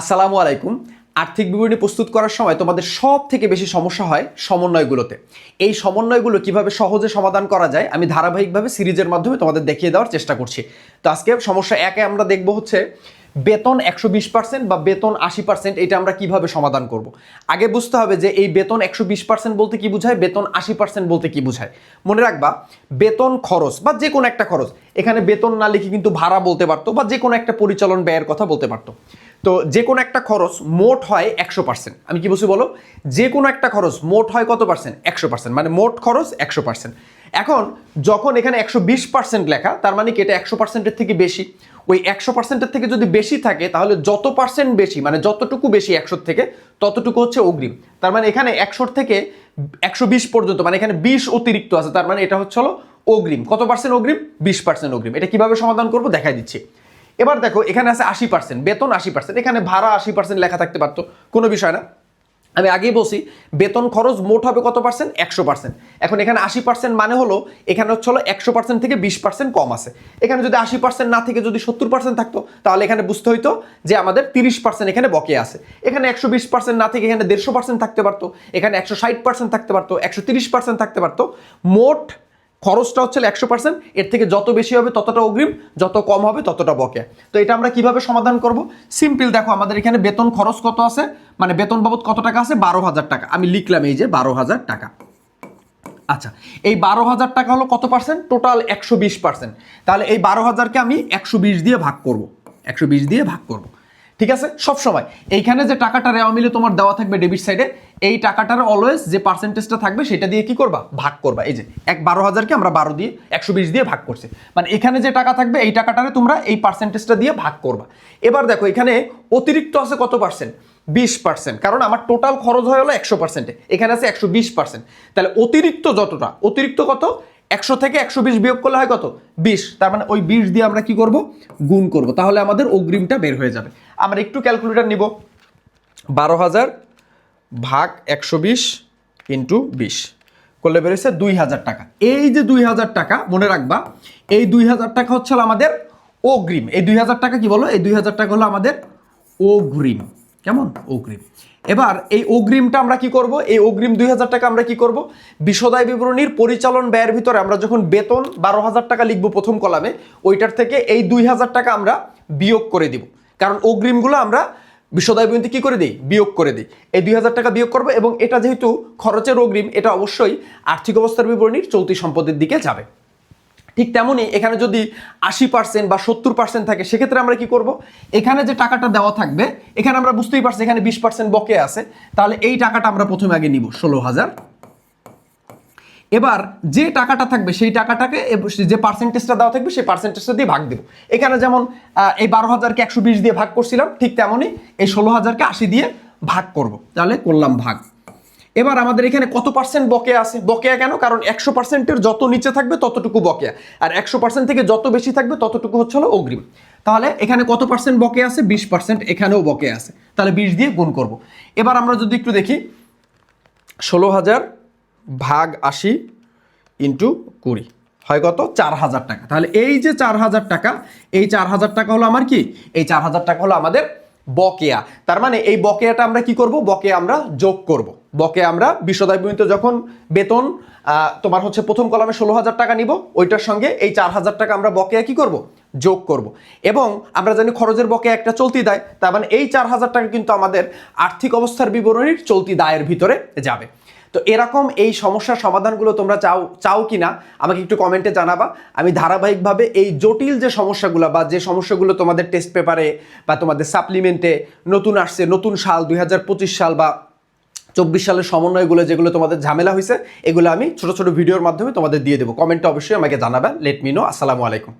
আসসালামু আলাইকুম। আর্থিক বিবরণী প্রস্তুত করার সময় তোমাদের সব থেকে বেশি সমস্যা হয় সমন্বয়গুলোতে। এই সমন্বয়গুলো কীভাবে সহজে সমাধান করা যায় আমি ধারাবাহিকভাবে সিরিজের মাধ্যমে তোমাদের দেখিয়ে দেওয়ার চেষ্টা করছি। তো আজকে সমস্যা একে আমরা দেখব হচ্ছে বেতন একশো বিশ পার্সেন্ট বা বেতন আশি পার্সেন্ট, এটা আমরা কীভাবে সমাধান করব। আগে বুঝতে হবে যে এই বেতন একশো বিশ পার্সেন্ট বলতে কি বোঝায়, বেতন আশি পার্সেন্ট বলতে কি বোঝায়। মনে রাখবা, বেতন খরচ বা যে কোনো একটা খরচ, এখানে বেতন না লিখে কিন্তু ভাড়া বলতে পারতো বা যে কোনো একটা পরিচালন ব্যয়ের কথা বলতে পারতো। তো যে কোনো একটা খরচ মোট হয় একশো পার্সেন্ট আমি কি বলছি বলো? যে কোনো একটা খরচ মোট হয় কত পার্সেন্ট একশো পার্সেন্ট মানে মোট খরচ একশো পার্সেন্ট এখন যখন এখানে একশো বিশ পার্সেন্ট লেখা, তার মানে কি এটা একশো পার্সেন্টের থেকে বেশি? ওই একশো পার্সেন্টের থেকে যদি বেশি থাকে, তাহলে যত পার্সেন্ট বেশি মানে যতটুকু বেশি একশোর থেকে, ততটুকু হচ্ছে অগ্রিম। তার মানে এখানে একশোর থেকে একশো বিশ পর্যন্ত মানে এখানে বিশ অতিরিক্ত আছে, তার মানে এটা হচ্ছে হলো অগ্রিম। কত পার্সেন্ট অগ্রিম? বিশ পার্সেন্ট অগ্রিম। এটা কীভাবে সমাধান করব? দেখাই দিচ্ছি। এবার দেখো, এখানে আছে আশি পার্সেন্ট বেতন আশি পার্সেন্ট এখানে ভাড়া আশি পার্সেন্ট লেখা থাকতে পারতো, কোনো বিষয় না। আমি আগেই বলছি, বেতন খরচ মোট হবে কত পার্সেন্ট একশো পার্সেন্ট এখন এখানে আশি পার্সেন্ট মানে হলো, এখানে হচ্ছে হলো একশো পার্সেন্ট থেকে বিশ পার্সেন্ট কম আছে। এখানে যদি আশি পার্সেন্ট না থেকে যদি সত্তর পার্সেন্ট থাকতো, তাহলে এখানে বুঝতে হইতো যে আমাদের তিরিশ পার্সেন্ট এখানে বকে আছে। এখানে একশো বিশ পার্সেন্ট না থেকে এখানে দেড়শো পার্সেন্ট থাকতে পারতো, এখানে একশো ষাট পার্সেন্ট থাকতে পারতো, একশো তিরিশ পার্সেন্ট থাকতে পারতো। মোট খরচটা হচ্ছে একশো পার্সেন্ট এর থেকে যত বেশি হবে ততটা অগ্রিম, যত কম হবে ততটা বকে তো এটা আমরা কীভাবে সমাধান করব? সিম্পল দেখো, আমাদের এখানে বেতন খরচ কত আছে? মানে বেতন বাবদ কত টাকা আছে? বারো হাজার টাকা। আমি লিখলাম এই যে বারো হাজার টাকা। আচ্ছা এই বারো হাজার টাকা হলো কত পার্সেন্ট টোটাল একশো বিশ পার্সেন্ট তাহলে এই বারো হাজারকে আমি একশো বিশ দিয়ে ভাগ করব। একশো বিশ দিয়ে ভাগ করব। ঠিক আছে? সব সময়। এইখানে যে টাকাটা রেওয়া মিলে তোমার দেওয়া থাকবে ডেবিট সাইডে এই টাকাটার অলওয়েজ যে পার্সেন্টেজটা থাকবে সেটা দিয়ে কি করবা? ভাগ করবা। এই যে, এক বারো হাজারকে আমরা বারো দিয়ে, একশো বিশ দিয়ে ভাগ করছি। মানে এখানে যে টাকা থাকবে, এই টাকাটারে তোমরা এই পার্সেন্টেজটা দিয়ে ভাগ করবা। এবার দেখো, এখানে অতিরিক্ত আছে কত পার্সেন্ট বিশ পার্সেন্ট কারণ আমার টোটাল খরচ হয়ে হলো একশো পার্সেন্টে এখানে আছে একশো বিশ পার্সেন্ট তাহলে অতিরিক্ত যতটা? অতিরিক্ত কত? একশো থেকে একশো বিশ বিয়োগ করলে হয় কত? বিশ। তার মানে ওই বিশ দিয়ে আমরা কি করব? গুণ করব। তাহলে আমাদের অগ্রিমটা বের হয়ে যাবে। আমরা একটু ক্যালকুলেটার নিব। বারো হাজার ভাগ একশো বিশ ইন্টু বিশ। করলে বেরোচ্ছে দুই হাজার টাকা। এই যে দুই হাজার টাকা, মনে রাখবা, এই দুই হাজার টাকা হচ্ছে আমাদের অগ্রিম। এই দুই হাজার টাকা কি বলো? এই দুই হাজার টাকা হলো আমাদের অগ্রিম। কেমন? অগ্রিম। এবার এই অগ্রিমটা আমরা কি করব? এই অগ্রিম দুই হাজার টাকা আমরা কি করব? বিশদায় বিবরণীর পরিচালন ব্যয়ের ভিতরে আমরা যখন বেতন বারো হাজার টাকা লিখব প্রথম কলামে, ওইটার থেকে এই দুই হাজার টাকা আমরা বিয়োগ করে দিব। কারণ অগ্রিমগুলো আমরা বিশদায় বিবরণীতে কি করে দিই? বিয়োগ করে দিই। এই দুই হাজার টাকা বিয়োগ করব এবং এটা যেহেতু খরচের অগ্রিম, এটা অবশ্যই আর্থিক অবস্থার বিবরণীর চলতি সম্পদের দিকে যাবে। ঠিক তেমনই এখানে যদি আশি পার্সেন্ট বা সত্তর পার্সেন্ট থাকে, সেক্ষেত্রে আমরা কি করব? এখানে যে টাকাটা দেওয়া থাকবে, এখানে আমরা বুঝতেই পারছি এখানে বিশ পার্সেন্ট বকে আছে, তাহলে এই টাকাটা আমরা প্রথমে আগে নিব, ষোলো হাজার। এবার যে টাকাটা থাকবে, সেই টাকাটাকে যে পার্সেন্টেজটা দেওয়া থাকবে, সেই পার্সেন্টেজটা দিয়ে ভাগ দেব। এখানে যেমন এই বারো হাজারকে একশো বিশ দিয়ে ভাগ করছিলাম, ঠিক তেমনই এই ষোলো হাজারকে আশি দিয়ে ভাগ করব। তাহলে করলাম ভাগ। এবার আমাদের এখানে কত পার্সেন্ট বকেয়া আছে? বকেয়া কেন? কারণ একশো পার্সেন্টের যত নিচে থাকবে ততটুকু বকেয়া। আর একশো পার্সেন্ট থেকে যত বেশি থাকবে ততটুকু হচ্ছে হলো অগ্রিম। তাহলে এখানে কত পার্সেন্ট বকেয়া আছে? বিশ পার্সেন্ট এখানেও বকেয়া আছে। তাহলে বিশ দিয়ে গুণ করব। এবার আমরা যদি একটু দেখি, ষোলো হাজার ভাগ আশি ইন্টু কুড়ি। হয় কত? চার হাজার টাকা। তাহলে এই যে চার হাজার টাকা, এই চার হাজার টাকা হলো আমার কি? এই চার হাজার টাকা হলো আমাদের বকেয়া। তার মানে এই বকেয়াটা আমরা কি করব? বকেয়া আমরা যোগ করব। বকেয়া আমরা বিশ্বদায় বিমিত যখন বেতন তোমার হচ্ছে প্রথম কলামে ষোলো হাজার টাকা নিব, ওইটার সঙ্গে এই চার হাজার টাকা আমরা বকেয়া কি করব? যোগ করব। এবং আমরা জানি খরচের বকেয়া একটা চলতি দায়, তার মানে এই চার হাজার টাকা কিন্তু আমাদের আর্থিক অবস্থার বিবরণীর চলতি দায়ের ভিতরে যাবে। তো এরকম এই সমস্যার সমাধানগুলো তোমরা চাও চাও কি না আমাকে একটু কমেন্টে জানাবা। আমি ধারাবাহিকভাবে এই জটিল যে সমস্যাগুলো বা যে সমস্যাগুলো তোমাদের টেস্ট পেপারে বা তোমাদের সাপ্লিমেন্টে নতুন আসছে, নতুন সাল, দুই হাজার পঁচিশ সাল বা চব্বিশ সালের সমন্বয়গুলো যেগুলো তোমাদের ঝামেলা হয়েছে, এগুলো আমি ছোট ছোট ভিডিওর মাধ্যমে তোমাদের দিয়ে দেবো। কমেন্টটা অবশ্যই আমাকে জানাবেন লেট মি নো আসসালামু আলাইকুম।